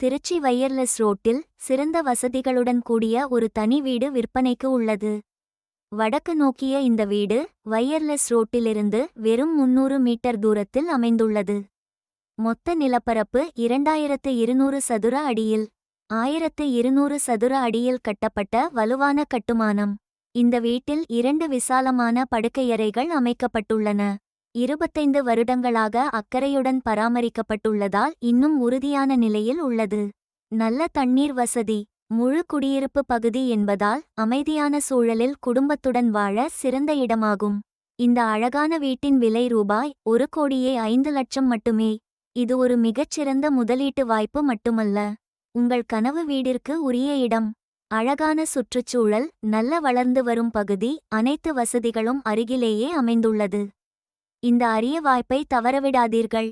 Trichy wireless ரோட்டில் சிறந்த வசதிகளுடன் கூடிய ஒரு தனி வீடு விற்பனைக்கு உள்ளது. வடக்கு நோக்கிய இந்த வீடு வயர்லெஸ் ரோட்டிலிருந்து வெறும் முன்னூறு மீட்டர் தூரத்தில் அமைந்துள்ளது. மொத்த நிலப்பரப்பு இரண்டாயிரத்து இருநூறு சதுர அடியில் ஆயிரத்து இருநூறு சதுர அடியில் கட்டப்பட்ட வலுவான கட்டுமானம். இந்த வீட்டில் இரண்டு விசாலமான படுக்கையறைகள் அமைக்கப்பட்டுள்ளன. இருபத்தைந்து வருடங்களாக அக்கறையுடன் பராமரிக்கப்பட்டுள்ளதால் இன்னும் உறுதியான நிலையில் உள்ளது. நல்ல தண்ணீர் வசதி முழு குடியிருப்பு பகுதி என்பதால் அமைதியான சூழலில் குடும்பத்துடன் வாழ சிறந்த இடமாகும். இந்த அழகான வீட்டின் விலை ரூபாய் ஒரு கோடியே ஐந்து லட்சம் மட்டுமே. இது ஒரு மிகச்சிறந்த முதலீட்டு வாய்ப்பு மட்டுமல்ல. உங்கள் கனவு வீடிற்கு உரிய இடம். அழகான சுற்றுச்சூழல் நல்ல வளர்ந்து வரும் பகுதி அனைத்து வசதிகளும் அருகிலேயே அமைந்துள்ளது. இந்த அரிய வாய்ப்பை தவறவிடாதீர்கள்.